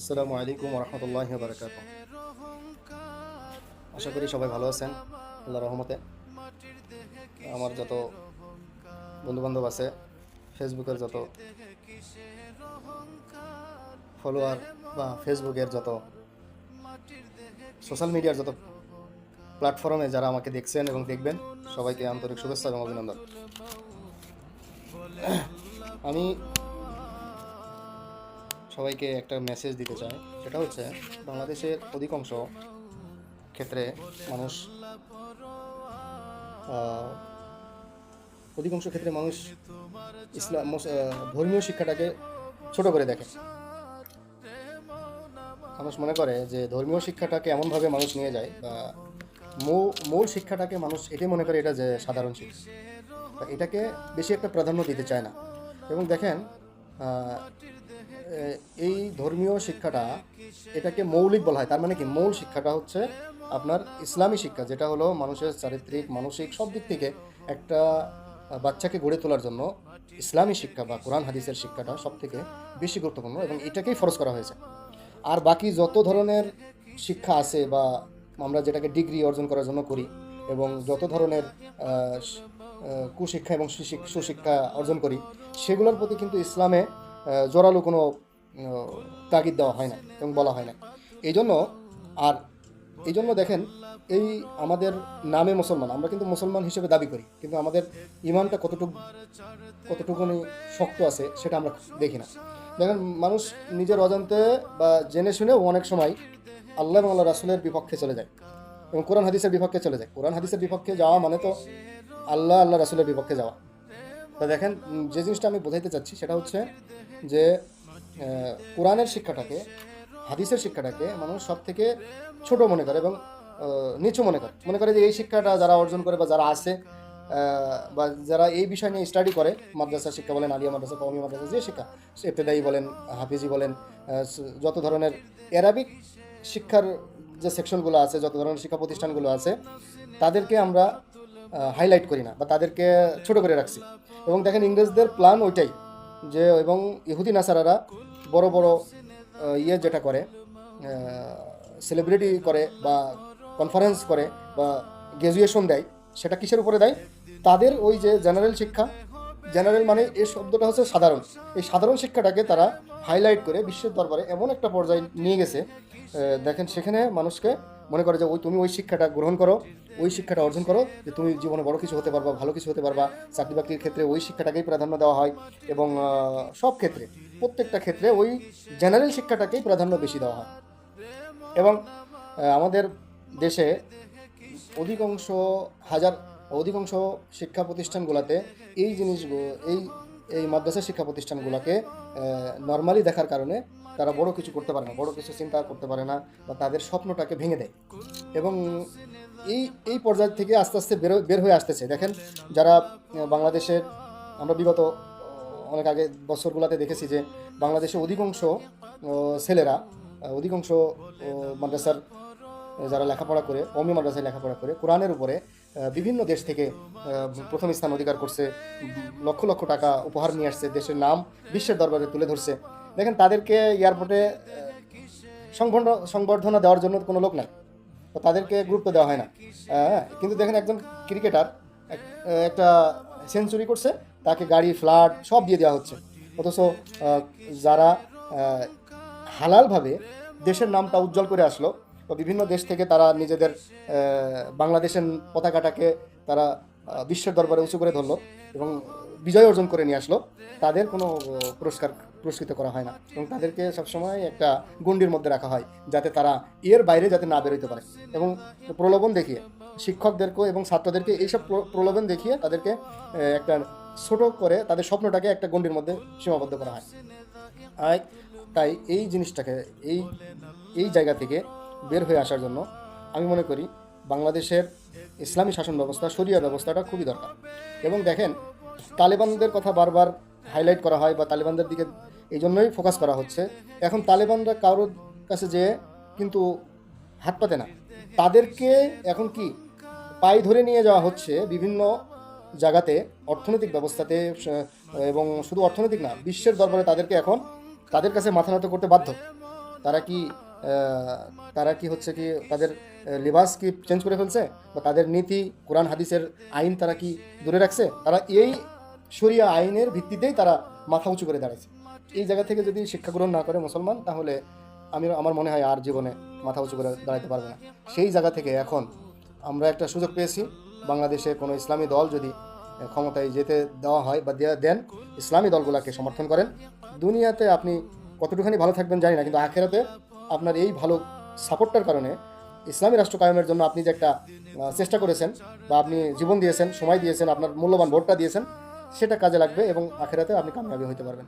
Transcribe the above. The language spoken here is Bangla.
আসসালামু আলাইকুম রহমতুল্লাহ বারকাত আশা করি সবাই ভালো আছেন আল্লাহ রহমতে। আমার যত বন্ধুবান্ধব আছে, ফেসবুকের যত ফলোয়ার বা ফেসবুকের যত সোশ্যাল মিডিয়ার যত প্ল্যাটফর্মে যারা আমাকে দেখছেন এবং দেখবেন, সবাইকে আন্তরিক শুভেচ্ছা এবং অভিনন্দন। আমি সবাইকে একটা মেসেজ দিতে চাই সেটা হচ্ছে, বাংলাদেশের অধিকাংশ ক্ষেত্রে মানুষ অধিকাংশ ক্ষেত্রে মানুষ ইসলাম ধর্মীয় শিক্ষাটাকে ছোট করে দেখে। মানুষ মনে করে যে ধর্মীয় শিক্ষাটাকে এমনভাবে মানুষ নিয়ে যায় বা মূল শিক্ষাটাকে মানুষ এটাই মনে করে এটা যে সাধারণ শিক্ষা। এটাকে বেশি একটা প্রাধান্য দিতে চায় না। এবং দেখেন এই ধর্মীয় শিক্ষাটা এটাকে মৌলিক বলা হয়। তার মানে কি? মূল শিক্ষাটা হচ্ছে আপনার ইসলামী শিক্ষা, যেটা হলো মানুষের চারিত্রিক, মানসিক সব দিক থেকে একটা বাচ্চাকে গড়ে তোলার জন্য ইসলামী শিক্ষা বা কোরআন, হাদিসের শিক্ষাটা সব থেকে বেশি গুরুত্বপূর্ণ এবং এটাকেই ফরজ করা হয়েছে। আর বাকি যত ধরনের শিক্ষা আছে বা আমরা যেটাকে ডিগ্রি অর্জন করার জন্য করি এবং যত ধরনের কুশিক্ষা এবং সুশিক্ষা অর্জন করি, সেগুলোর প্রতি কিন্তু ইসলামে জোরালো কোনো তাগিদ দেওয়া হয় না এবং বলা হয় না। এই জন্য আর এই জন্য দেখেন, এই আমাদের নামে মুসলমান, আমরা কিন্তু মুসলমান হিসেবে দাবি করি, কিন্তু আমাদের ইমানটা কতটুকু, কতটুকুনি শক্ত আছে সেটা আমরা দেখি না। দেখেন, মানুষ নিজের অজান্তে বা জেনে শুনেও অনেক সময় আল্লাহ এবং আল্লাহ রাসুলের বিপক্ষে চলে যায় এবং কোরআন হাদিসের বিপক্ষে চলে যায়। কোরআন হাদিসের বিপক্ষে যাওয়া মানে তো আল্লাহ আল্লাহ রাসুলের বিপক্ষে যাওয়া। তা দেখেন যে জিনিসটা আমি বোঝাইতে চাচ্ছি সেটা হচ্ছে যে কোরআনের শিক্ষাটাকে, হাদিসের শিক্ষাটাকে মানুষ সব থেকে ছোট মনে করে এবং নিচু মনে করে। মনে করে যে এই শিক্ষাটা যারা অর্জন করে বা যারা আছে বা যারা এই বিষয় নিয়ে স্টাডি করে, মাদ্রাসা শিক্ষা বলেন, আলিয়া মাদ্রাসা, কওমি মাদ্রাসা, যে শিক্ষা এফতেদায়ী বলেন, হাফিজি বলেন যত ধরনের অ্যারাবিক শিক্ষার যে সেকশনগুলো আছে, যত ধরনের শিক্ষা প্রতিষ্ঠানগুলো আছে, তাদেরকে আমরা হাইলাইট করি না, বা তাদেরকে ছোট করে রাখছি। এবং দেখেন ইংরেজদের প্ল্যান ওইটাই, যে এবং ইহুদি নাসারারা বড় বড় ইয়ে যেটা করে সেলিব্রিটি করে বা কনফারেন্স করে বা গ্র্যাজুয়েশন দেয়, সেটা কিসের উপরে দেয়? তাদের ওই যে জেনারেল শিক্ষা জেনারেল মানে এই শব্দটা হচ্ছে সাধারণ। এই সাধারণ শিক্ষাটাকে তারা হাইলাইট করে বিশ্বের দরবারে এমন একটা পর্যায়ে নিয়ে গেছে দেখেন সেখানে মানুষকে মনে করে যে, ওই তুমি ওই শিক্ষাটা গ্রহণ করো, ওই শিক্ষাটা অর্জন করো, যে তুমি জীবনে বড় কিছু হতে পারবা, ভালো কিছু হতে পারবা, চাকরি বাকরির ক্ষেত্রে ওই শিক্ষাটাকেই প্রাধান্য দেওয়া হয়। এবং সব ক্ষেত্রে, প্রত্যেকটা ক্ষেত্রে ওই জেনারেল শিক্ষাটাকেই প্রাধান্য বেশি দেওয়া হয়। এবং আমাদের দেশে অধিকাংশ হাজার অধিকাংশ শিক্ষা প্রতিষ্ঠানগুলোতে এই জিনিসগুলো এই এই মাদ্রাসা শিক্ষা প্রতিষ্ঠানগুলোকে নর্মালি দেখার কারণে তারা বড় কিছু করতে পারে না, বড় কিছু চিন্তা করতে পারে না বা তাদের স্বপ্নটাকে ভেঙে দেয়। এবং এই এই পর্যায় থেকে আস্তে আস্তে বের বের হয়ে আসতেছে। দেখেন, যারা বাংলাদেশের, আমরা বিগত অনেক আগে বছরগুলোতে দেখেছি যে বাংলাদেশে অধিকাংশ ছেলেরা, অধিকাংশ মাদ্রাসার যারা লেখাপড়া করে, অমি মাদ্রাসায় লেখাপড়া করে, কোরআনের উপরে বিভিন্ন দেশ থেকে প্রথম স্থান অধিকার করছে, লক্ষ লক্ষ টাকা উপহার নিয়ে আসছে, দেশের নাম বিশ্বের দরবারে তুলে ধরছে। দেখেন, তাদেরকে এয়ারপোর্টে সংবর্ধনা দেওয়ার জন্য কোনো লোক নাই। তাদেরকে গুরুত্ব দেওয়া হয় না। হ্যাঁ কিন্তু দেখেন একজন ক্রিকেটার একটা সেঞ্চুরি করছে, তাকে গাড়ি, ফ্ল্যাট সব দিয়ে দেওয়া হচ্ছে। অথচ যারা হালালভাবে দেশের নামটা উজ্জ্বল করে আসলো বা বিভিন্ন দেশ থেকে তারা নিজেদের বাংলাদেশের পতাকাটাকে তারা বিশ্বের দরবারে উঁচু করে ধরলো এবং বিজয় অর্জন করে নিয়ে আসলো। তাদের কোনো পুরস্কার পুরস্কৃত করা হয় না এবং তাদেরকে সবসময় একটা গণ্ডির মধ্যে রাখা হয় যাতে তারা এর বাইরে যাতে না বেরোতে পারে এবং প্রলোভন দেখিয়ে শিক্ষকদেরকে এবং ছাত্রদেরকে এইসব প্রলোভন দেখিয়ে তাদেরকে একটা ছোট করে তাদের স্বপ্নটাকে একটা গণ্ডির মধ্যে সীমাবদ্ধ করা হয়। তাই এই জিনিসটাকে, এই এই জায়গা থেকে বের হয়ে আসার জন্য আমি মনে করি বাংলাদেশের ইসলামী শাসন ব্যবস্থা, শরিয়া ব্যবস্থাটা খুবই দরকার। এবং দেখেন, তালেবানদের কথা বারবার হাইলাইট করা হয় বা তালেবানদের দিকে এই জন্যই ফোকাস করা হচ্ছে। এখন তালেবানরা কারোর কাছে যে কিন্তু হাত পাতে না। তাদেরকে এখন কি পায়ে ধরে নিয়ে যাওয়া হচ্ছে বিভিন্ন জায়গাতে অর্থনৈতিক ব্যবস্থাতে এবং শুধু অর্থনৈতিক না, বিশ্বের দরবারে তাদেরকে এখন তাদের কাছে মাথা নত করতে বাধ্য। তারা কি তারা কি হচ্ছে কি তাদের লিবাস কি চেঞ্জ করে ফেলছে? বা তাদের নীতি, কোরআন, হাদিসের আইন তারা কি দূরে রাখছে? তারা এই সরিয়া আইনের ভিত্তিতেই তারা মাথা উঁচু করে দাঁড়াইছে। এই জায়গা থেকে যদি শিক্ষা গ্রহণ না করে মুসলমান, তাহলে আমি, আমার মনে হয় আর জীবনে মাথা উঁচু করে দাঁড়াতে পারবে না। সেই জায়গা থেকে এখন আমরা একটা সুযোগ পেয়েছি। বাংলাদেশে কোনো ইসলামী দল যদি ক্ষমতায় যেতে দেওয়া হয় বা দেওয়া দেন, ইসলামী দলগুলোকে সমর্থন করেন। দুনিয়াতে আপনি কতটুখানি ভালো থাকবেন জানি না, কিন্তু আখেরাতে আপনার এই ভালো সাপোর্টটার কারণে ইসলামী রাষ্ট্র কায়েমের জন্য আপনি যে একটা চেষ্টা করেছেন বা আপনি জীবন দিয়েছেন, সময় দিয়েছেন, আপনার মূল্যবান ভোটটা দিয়েছেন, সেটা কাজে লাগবে এবং আখেরাতে আপনি কামিয়াবি হতে পারবেন।